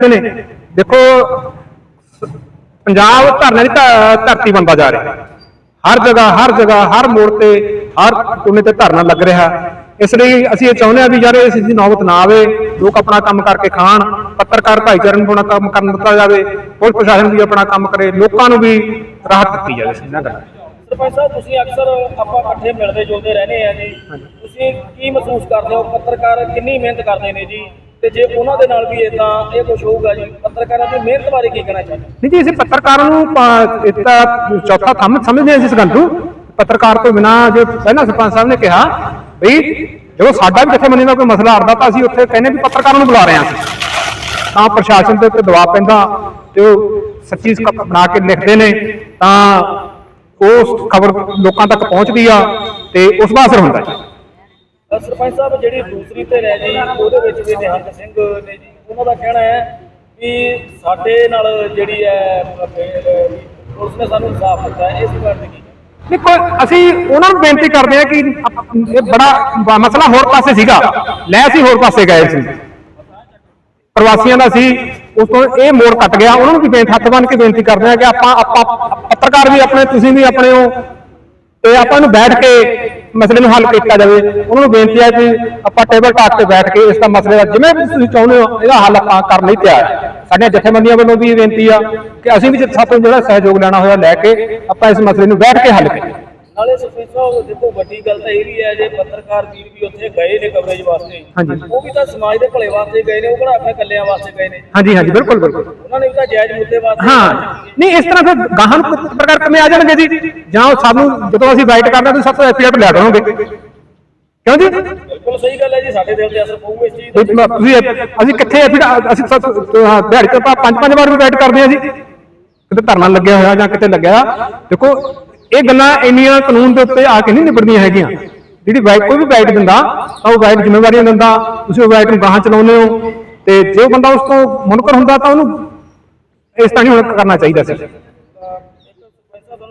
ਨੇ। ਦੇਖੋ ਪੰਜਾਬ ਧਰਨੇ ਦੀ ਧਰਤੀ ਬਣਦਾ ਜਾ ਰਿਹਾ। ਹਰ ਜਗ੍ਹਾ ਹਰ ਜਗ੍ਹਾ ਹਰ ਮੋੜ ਤੇ ਹਰ ਕੋਨੇ ਤੇ ਧਰਨਾ ਲੱਗ ਰਿਹਾ। ਇਸ ਲਈ ਅਸੀਂ ਇਹ ਚਾਹੁੰਦੇ ਹਾਂ ਵੀ ਯਾਰ ਇਸ ਦੀ ਨੌਬਤ ਨਾ ਆਵੇ ਲੋਕ ਆਪਣਾ ਕੰਮ ਕਰਕੇ ਖਾਣ ਪੱਤਰਕਾਰ ਭਾਈਚਾਰੇ ਨੂੰ ਆਪਣਾ ਕੰਮ ਕਰਨ ਦਿੱਤਾ ਜਾਵੇ ਪੁਲਿਸ ਪ੍ਰਸ਼ਾਸਨ ਵੀ ਆਪਣਾ ਕੰਮ ਕਰੇ ਲੋਕਾਂ ਨੂੰ ਵੀ ਰਾਹਤ ਦਿੱਤੀ ਜਾਵੇ ਇਸ ਇਹਨਾਂ ਗੱਲਾਂ ਸਰਪੰਚ ਸਾਹਿਬ ਤੁਸੀਂ ਅਕਸਰ ਆਪਾਂ ਇਕੱਠੇ ਮਿਲਦੇ ਜੁਲਦੇ ਰਹਿੰਦੇ ਆ ਜੀ। ਤੁਸੀਂ ਕੀ ਮਹਿਸੂਸ ਕਰਦੇ ਹੋ? ਪੱਤਰਕਾਰ ਕਿੰਨੀ ਮਿਹਨਤ ਕਰਦੇ ਨੇ ਜੀ? ਤੇ ਜੇ ਉਹਨਾਂ ਦੇ ਨਾਲ ਵੀ ਇਦਾਂ ਇਹ ਕੁਝ ਹੋਊਗਾ ਜੀ, ਪੱਤਰਕਾਰਾਂ ਦੀ ਮਿਹਨਤ ਬਾਰੇ ਕੀ ਕਹਿਣਾ ਚਾਹੁੰਦੇ ਨਹੀਂ ਜੀ, ਅਸੀਂ ਪੱਤਰਕਾਰਾਂ ਨੂੰ ਪਾ- ਚੌਥਾ ਥੰਮ ਸਮਝਦੇ ਹਾਂ ਇਸ ਗੱਲ ਨੂੰ। ਪੱਤਰਕਾਰ ਤੋਂ ਬਿਨਾ ਜੇ ਪਹਿਲਾਂ ਸਰਪੰਚ ਸਾਹਿਬ ਨੇ ਕਿਹਾ ਵੀ ਜਦੋਂ ਸਾਡਾ ਵੀ ਜਥੇਬੰਦੀ ਦਾ ਕੋਈ ਮਸਲਾ ਆਉਂਦਾ ਤਾਂ ਅਸੀਂ ਉੱਥੇ ਕਹਿੰਦੇ ਵੀ ਪੱਤਰਕਾਰਾਂ ਨੂੰ ਬੁਲਾ ਰਹੇ ਹਾਂ ਤਾਂ ਪ੍ਰਸ਼ਾਸਨ ਦੇ ਉੱਤੇ ਦਬਾਅ ਪੈਂਦਾ ਤੇ ਉਹ ਸੱਚੀ ਬਣਾ ਕੇ ਲਿਖਦੇ ਨੇ, ਤਾਂ ਉਸ ਖਬਰ ਲੋਕਾਂ ਤੱਕ ਪਹੁੰਚਦੀ ਆ ਤੇ ਉਸ ਦਾ ਅਸਰ ਹੁੰਦਾ ਹੈ ਸਰਪੰਚ ਸਾਹਿਬ, ਜਿਹੜੀ ਦੂਸਰੀ ਧਿਰ ਹੈ ਜੀ, ਉਹਦੇ ਵਿੱਚ ਵੀ ਨਿਹੰਗ ਸਿੰਘ ਨੇ ਜੀ, ਉਹਨਾਂ ਦਾ ਕਹਿਣਾ ਹੈ ਕਿ ਸਾਡੇ ਨਾਲ ਜਿਹੜੀ ਹੈ ਪੁਲਿਸ ਨੇ ਸਾਨੂੰ ਇਨਸਾਫ ਦਿੱਤਾ ਇਸ ਬਾਰੇ ਤੇ ਕੀ ਦੇਖੋ, ਅਸੀਂ ਉਹਨਾਂ ਨੂੰ ਬੇਨਤੀ ਕਰਦੇ ਹਾਂ ਕਿ ਇਹ ਬੜਾ ਮਸਲਾ ਹੋਰ ਪਾਸੇ ਸੀਗਾ। ਲੈ ਅਸੀਂ ਹੋਰ ਪਾਸੇ ਗਏ ਸੀ। ਪ੍ਰਵਾਸੀਆਂ ਦਾ ਸੀ, ਉਸ ਤੋਂ ਇਹ ਮੋੜ ਕੱਟ ਗਿਆ। ਉਹਨਾਂ ਨੂੰ ਵੀ ਬੇਨਤੀ, ਹੱਥ ਬੰਨ ਕੇ ਬੇਨਤੀ ਕਰਦੇ ਹਾਂ ਕਿ ਆਪਾਂ ਆਪਾਂ ਪੱਤਰਕਾਰ ਵੀ ਆਪਣੇ, ਤੁਸੀਂ ਵੀ ਆਪਣੇ ਹੋ। ਤੇ ਆਪਾਂ ਨੂੰ ਬੈਠ ਕੇ ਮਸਲੇ ਨੂੰ ਹੱਲ ਕੀਤਾ ਜਾਵੇ, ਉਹਨਾਂ ਨੂੰ ਬੇਨਤੀ ਹੈ ਕਿ ਆਪਾਂ ਟੇਬਲ ਟਾਕ ਤੇ ਬੈਠ ਕੇ ਇਸ ਦਾ ਮਸਲੇ ਦਾ ਜਿਵੇਂ ਵੀ ਤੁਸੀਂ ਚਾਹੁੰਦੇ ਹੋ, ਇਹਦਾ ਹੱਲ ਆਪਾਂ ਕਰਨ ਲਈ ਤਿਆਰ ਹਾਂ। ਸਾਡੀਆਂ ਜਥੇਬੰਦੀਆਂ ਵੱਲੋਂ ਵੀ ਇਹ ਬੇਨਤੀ ਆ ਕਿ ਅਸੀਂ ਵੀ ਜੇ ਜਿਹੜਾ ਸਹਿਯੋਗ ਲੈਣਾ ਹੋਇਆ ਲੈ ਕੇ ਆਪਾਂ ਇਸ ਮਸਲੇ ਨੂੰ ਬੈਠ ਕੇ ਹੱਲ ਕਰੀਏ। ਨਾਲੇ ਸਰਪੰਚ ਸਾਹਿਬ ਦੇਖੋ ਵੱਡੀ ਗੱਲ ਤਾਂ ਇਹ ਵੀ ਹੈ ਜੇ ਪੱਤਰਕਾਰ ਵੀਰ ਵੀ ਉੱਥੇ ਗਏ ਨੇ ਕਵਰੇਜ ਵਾਸਤੇ ਹਾਂਜੀ। ਉਹ ਵੀ ਤਾਂ ਸਮਾਜ ਦੇ ਭਲੇ ਵਾਸਤੇ ਗਏ ਨੇ ਉਹ ਕਿਹੜਾ ਆਪਣੇ ਕੱਲਿਆਂ ਵਾਸਤੇ ਗਏ ਨੇ? ਹਾਂਜੀ ਹਾਂਜੀ ਬਿਲਕੁਲ ਬਿਲਕੁਲ। ਉਹਨਾਂ ਨੇ ਵੀ ਤਾਂ ਜਾਇਜ਼ ਮੁੱਦੇ ਵਾਸਤੇ ਹਾਂ। ਨਹੀਂ ਇਸ ਤਰ੍ਹਾਂ ਫਿਰ ਗਾਹਾਂ ਨੂੰ ਪੱਤਰਕਾਰ ਕਿਵੇਂ ਆ ਜਾਣਗੇ ਜੀ? ਜਾਂ ਉਹ ਸਾਨੂੰ ਜਦੋਂ ਅਸੀਂ ਵਾਈਟ ਕਰਦੇ ਹਾਂ ਤੁਸੀਂ ਸਭ ਤੋਂ ਐਫਆਈਆਰ ਲੈ ਲਓਗੇ ਕਿਉਂ ਜੀ? ਬਿਲਕੁਲ ਸਹੀ ਗੱਲ ਹੈ ਜੀ ਸਾਡੇ ਦਿਲ ਤੇ ਅਸਰ ਪਊਗਾ ਇਸ ਚੀਜ਼ ਦਾ। ਤੁਸੀਂ ਅਸੀਂ ਕਿੱਥੇ ਐਫਆਈਆਰ ਅਸੀਂ ਸਭ ਦਿਹਾੜੀ ਤੇ ਆਪਾਂ ਪੰਜ ਪੰਜ ਵਾਰ ਵੀ ਵਾਈਟ ਕਰਦੇ ਹਾਂ ਜੀ। ਕਿਤੇ ਧਰਨਾ ਲੱਗਿਆ ਹੋਇਆ ਜਾਂ ਕਿਤੇ ਲੱਗਿਆ। ਦੇਖੋ ਇਹ ਗੱਲਾਂ ਇੰਨੀਆਂ ਕਾਨੂੰਨ ਦੇ ਉੱਤੇ ਆ ਕੇ ਨਹੀਂ ਨਿਬੜਦੀਆਂ ਹੈਗੀਆਂ। ਜਿਹੜੀ ਵਾਈਟ ਕੋਈ ਵੀ ਵਾਈਟ ਦਿੰਦਾ, ਤਾਂ ਉਹ ਵਾਈਟ ਜ਼ਿੰਮੇਵਾਰੀਆਂ ਦਿੰਦਾ, ਤੁਸੀਂ ਉਹ ਵਾਈਟ ਨੂੰ ਗਾਹਾਂ ਚਲਾਉਂਦੇ ਹੋ। ਤੇ ਜੇ ਉਹ ਬੰਦਾ ਉਸ ਤੋਂ ਮੁਨਕਰ ਹੁੰਦਾ, ਤਾਂ ਉਹਨੂੰ ਇਸ ਤਰ੍ਹਾਂ ਨਹੀਂ ਹੁਣ ਕਰਨਾ ਚਾਹੀਦਾ ਸੀ।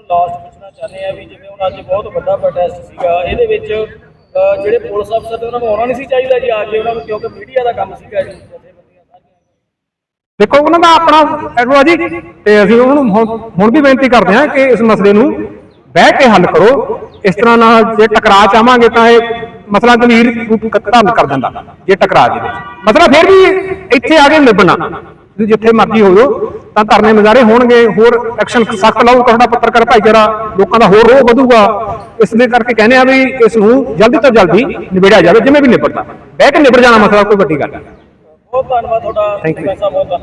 ਲਾਸਟ ਪੁੱਛਣਾ ਚਾਹੁੰਦੇ ਆ ਵੀ ਜਿਵੇਂ ਹੁਣ ਅੱਜ ਬਹੁਤ ਵੱਡਾ ਪ੍ਰੋਟੈਸਟ ਸੀਗਾ ਇਹਦੇ ਵਿੱਚ ਜਿਹੜੇ ਪੁਲਿਸ ਅਫਸਰ ਨੇ ਉਹਨਾਂ ਨੂੰ ਆਉਣਾ ਨਹੀਂ ਸੀ ਚਾਹੀਦਾ ਜੀ ਆ ਕੇ ਉਹਨਾਂ ਨੂੰ ਕਿਉਂਕਿ ਮੀਡੀਆ ਦਾ ਕੰਮ ਸੀਗਾ ਜੀ ਦੇਖੋ, ਉਹਨਾਂ ਦਾ ਆਪਣਾ ਐਡਵਾ ਜੀ, ਤੇ ਅਸੀਂ ਉਹਨਾਂ ਨੂੰ ਹੁਣ ਵੀ ਬੇਨਤੀ ਕਰਦੇ ਹਾਂ ਕਿ ਇਸ ਮਸਲੇ ਨੂੰ ਬਹਿ ਕੇ ਹੱਲ ਕਰੋ। ਇਸ ਤਰ੍ਹਾਂ ਨਾਲ ਜੇ ਟਕਰਾਅ ਚਾਹਾਂਗੇ ਤਾਂ ਇਹ ਮਸਲਾ ਗੰਭੀਰ ਰੂਪ ਧਾਰਨ ਕਰ ਦਿੰਦਾ ਜੇ ਦੇ ਵਿੱਚ ਮਸਲਾ ਫਿਰ ਵੀ ਇੱਥੇ ਆ ਕੇ ਨਿਭਣਾ। ਤੁਸੀਂ ਜਿੱਥੇ ਮਰਜ਼ੀ ਹੋ ਜਾਓ ਤਾਂ ਧਰਨੇ ਮੁਜ਼ਾਹਰੇ ਹੋਣਗੇ। ਹੋਰ ਐਕਸ਼ਨ ਸਖਤ ਲਾਓ ਤੁਹਾਡਾ ਪੱਤਰਕਾਰ ਭਾਈਚਾਰਾ ਲੋਕਾਂ ਦਾ ਹੋਰ ਰੋਹ ਵਧੂਗਾ। ਇਸ ਲਈ ਕਰਕੇ ਕਹਿੰਦੇ ਆ ਵੀ ਇਸ ਨੂੰ ਜਲਦੀ ਤੋਂ ਜਲਦੀ ਨਿਬੇੜਿਆ ਜਾਵੇ ਜਿਵੇਂ ਵੀ ਨਿਬੜਦਾ। ਬਹਿ ਕੇ ਨਿਬੜ ਜਾਣਾ ਮਸਲਾ ਕੋਈ ਵੱਡੀ ਗੱਲ ਨਹੀਂ। ਬਹੁਤ ਧੰਨਵਾਦ ਤੁਹਾਡਾ। Thank you.